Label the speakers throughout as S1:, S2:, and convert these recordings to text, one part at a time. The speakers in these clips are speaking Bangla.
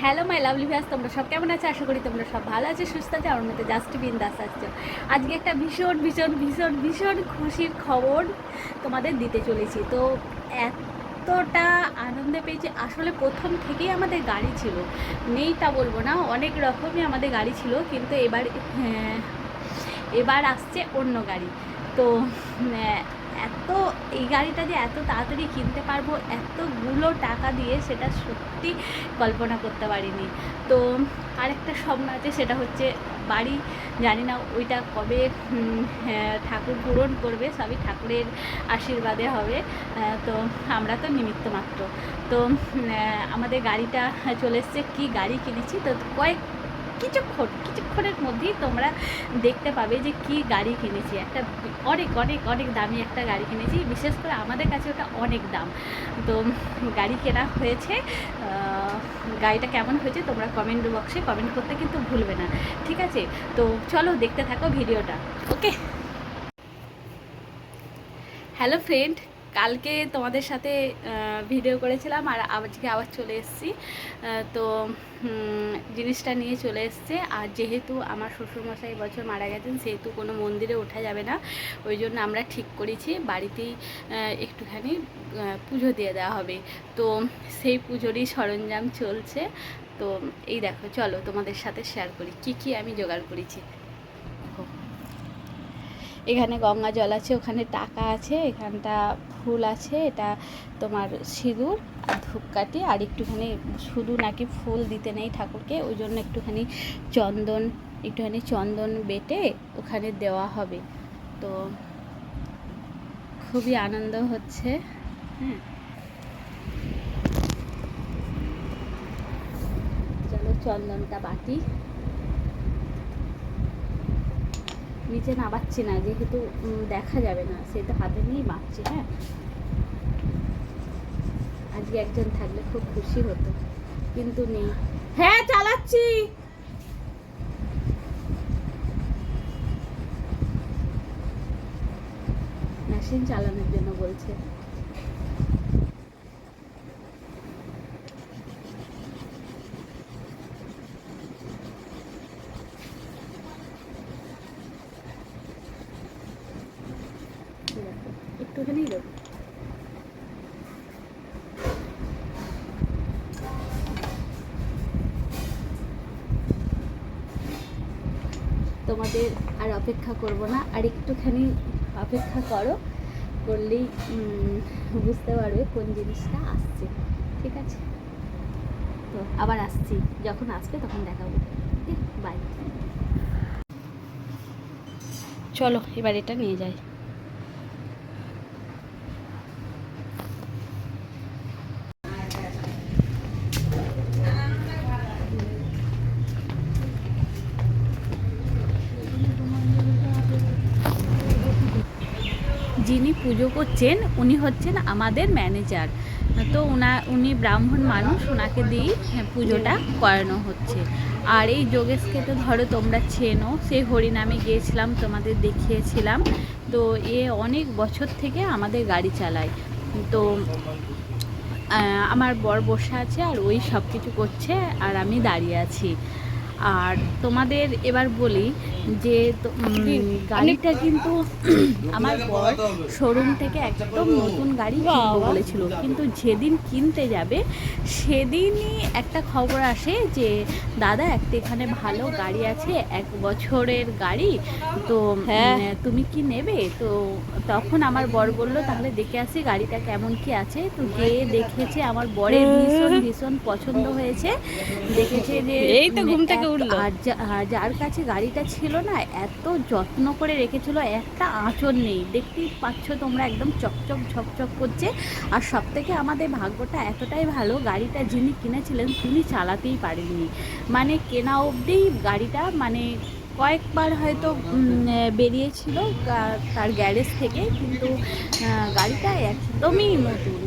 S1: হ্যালো মাই লাভলি ভিয়াস তোমরা সব কেমন আছে? আশা করি তোমরা সব ভালো আছে সুস্থ আছে আমার মধ্যে জাস্ট বিন্দাস আসছো আজকে একটা ভীষণ ভীষণ ভীষণ ভীষণ খুশির খবর তোমাদের দিতে চলেছি। তো এতটা আনন্দে পেয়েছি আসলে প্রথম থেকেই আমাদের গাড়ি ছিল। নেই তা বলব না অনেক রকমই আমাদের গাড়ি ছিল কিন্তু এবার হ্যাঁ, এবার আসছে অন্য গাড়ি। তো আহ, এত এই গাড়িটা যে এত তাড়াতাড়ি কিনতে পারব এতগুলো টাকা দিয়ে সেটা সত্যি কল্পনা করতে পারিনি। তো আরেকটা স্বপ্ন আছে সেটা হচ্ছে বাড়ি। জানি না ওইটা কবে হ্যাঁ, ঠাকুর পূরণ করবে সবই ঠাকুরের আশীর্বাদে হবে। তো আমরা তো নিমিত্ত মাত্র। তো আমাদের গাড়িটা চলে এসছে কী গাড়ি কিনেছি? তো কয়েক কিছুক্ষণ, কিছুক্ষণের মধ্যেই তোমরা দেখতে পাবে যে কি গাড়ি কিনেছি। একটা অনেক অনেক অনেক দামি একটা গাড়ি কিনেছি, বিশেষ করে আমাদের কাছে ওটা অনেক দাম। তো গাড়ি কেনা হয়েছে গাড়িটা কেমন হয়েছে তোমরা কমেন্ট বক্সে কমেন্ট করতে কিন্তু ভুলবে না, ঠিক আছে? তো চলো দেখতে থাকো ভিডিওটা ওকে হ্যালো ফ্রেন্ড কালকে তোমাদের সাথে ভিডিও করেছিলাম আর আজকে আবার চলে এসেছি। তো জিনিসটা নিয়ে চলে এসছে। আর যেহেতু আমার শ্বশুরমশাই বছর মারা গেছেন, সেহেতু কোনো মন্দিরে ওঠা যাবে না। ওই জন্য আমরা ঠিক করেছি, বাড়িতেই একটুখানি পুজো দিয়ে দেওয়া হবে। তো, সেই পুজোরই সরঞ্জাম চলছে। তো, এই দেখো, চলো তোমাদের সাথে শেয়ার করি, কি কি আমি জোগাড় করেছি। এখানে গঙ্গা জল আছে, ওখানে টাকা আছে, এখানটা ফুল আছে, এটা তোমার সিঁদুর আর ধূপকাঠি আর একটুখানি শুধু নাকি ফুল দিতে নেই ঠাকুরকে, ওই জন্য একটুখানি চন্দন একটুখানি চন্দন বেটে ওখানে দেওয়া হবে। তো খুবই আনন্দ হচ্ছে হ্যাঁ। চলো চন্দনটা বাটি। নিচে নামাচ্ছি না, যেহেতু দেখা যাবে না সেটা হাতে নিয়েই বাঁচছি হ্যাঁ? আজকে একজন থাকলে খুব খুশি হতো, কিন্তু নেই। হ্যাঁ চালাচ্ছি! মেশিন চালানোর জন্য বলছে ঠিক আছে একটুখানি দেবো। তোমাদের আর অপেক্ষা করব না, আর একটুখানি অপেক্ষা করো, করলেই বুঝতে পারবে কোন জিনিসটা আসছে, ঠিক আছে? তো আবার আসছি, যখন আসবে তখন দেখাবো। বাই চলো, এবার এটা নিয়ে যাই। যিনি পুজো করছেন, উনি হচ্ছেন আমাদের ম্যানেজার তো ওনা উনি ব্রাহ্মণ মানুষ ওনাকে দিয়েই পুজোটা করানো হচ্ছে। আর এই যোগেশকে তো ধরো তোমরা চেনো সেই হরিনামে গিয়েছিলাম, তোমাদের দেখিয়েছিলাম। তো এ অনেক বছর থেকে আমাদের গাড়ি চালায়। তো আমার বর বসে আছে আর ওই সব কিছু করছে আর আমি দাঁড়িয়ে আছি। আর তোমাদের এবার বলি যে গাড়িটা কিন্তু আমার বর শোরুম থেকে একদম নতুন গাড়ি কিনবো বলেছিল। কিন্তু যেদিন কিনতে যাবে সেদিনই একটা খবর আসে যে দাদা একটা এখানে ভালো গাড়ি আছে এক বছরের গাড়ি তো
S2: হ্যাঁ।
S1: তুমি কি নেবে? তো তখন আমার বর বলল তাহলে দেখে আসি গাড়িটা কেমন কি আছে। তো গিয়ে দেখেছে আমার বরের ভীষণ ভীষণ পছন্দ হয়েছে দেখেছে যে
S2: এই তো ঘুম থেকে উঠল।
S1: আর যার কাছে গাড়িটা ছিল না, এত যত্ন করে রেখেছিল, একটা আঁচড় নেই। দেখতেই পাচ্ছ তোমরা একদম চকচক ঝকঝক করছে। আর সব থেকে আমাদের ভাগ্যটা এতটাই ভালো, গাড়িটা যিনি কিনেছিলেন, তিনি চালাতেই পারেননি। মানে কেনা অবধি গাড়িটা মানে কয়েকবার হয়তো বেরিয়েছিল তার গ্যারেজ থেকে, কিন্তু গাড়িটা একদমই নতুন।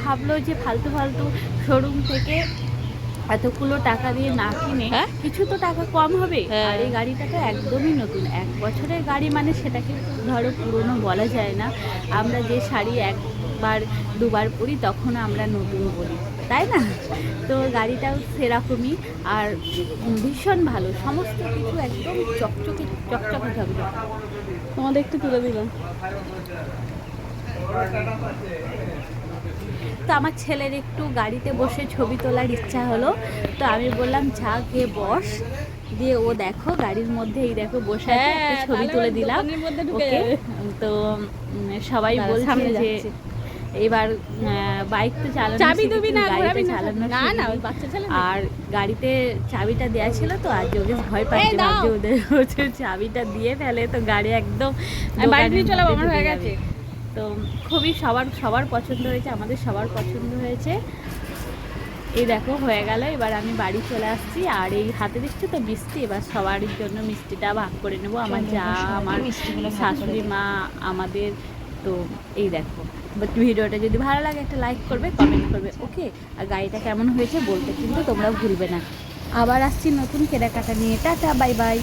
S1: ভাবলো যে ফালতু ফালতু শোরুম থেকে এতগুলো টাকা দিয়ে না কিনে
S2: হ্যাঁ?
S1: কিছু তো টাকা কম হবে।
S2: হ্যাঁ।
S1: আর এই গাড়িটা তো একদমই নতুন। এক বছরের গাড়ি মানে সেটাকে ধরো পুরনো বলা যায় না। আমরা যে শাড়ি একবার দুবার পরি তখন আমরা নতুন বলি তাই না? তো গাড়িটাও সেরকমই। আর ভীষণ ভালো। সমস্ত কিছু একদম চকচকে চকচকে ঝকঝকে।
S2: তোমাদের একটু তুলে দিলাম।
S1: তো আমার ছেলের একটু গাড়িতে বসে ছবি তোলার ইচ্ছা হলো। তো আমি বললাম যা গিয়ে বস দিয়ে ও দেখো গাড়ির মধ্যে এই দেখো বসে
S2: হ্যাঁ,
S1: ছবি তুলে দিলাম। ওকে তো সবাই বলছে যে এবার বাইক তো চালানো
S2: চাবি দিবি না
S1: গাড়িটা চালানো
S2: না না বাচ্চা ছেলে
S1: আর গাড়িতে চাবিটা দেওয়া ছিল তো আর যোগেশ ভয় পাচ্ছে। ওদের হচ্ছে চাবিটা দিয়ে ফেলে তো গাড়ি একদম
S2: আমি বাড়ি নিয়ে চলাবো আমার হয়ে গেছে।
S1: তো খুবই সবার সবার পছন্দ হয়েছে আমাদের সবার পছন্দ হয়েছে। এই দেখো হয়ে গেল। এবার আমি বাড়ি চলে আসছি আর এই হাতে দেখছ তো মিষ্টি? এবার সবার জন্য মিষ্টিটা ভাগ করে নেব। আমার যা আমার শাশুড়ি মা আমাদের তো এই দেখো। বাট ভিডিওটা যদি ভালো লাগে একটা লাইক করবে কমেন্ট করবে ওকে আর গাড়িটা কেমন হয়েছে বলতে কিন্তু তোমরা ভুলবে না। আবার আসছি নতুন কেনাকাটা নিয়ে। Tata bye bye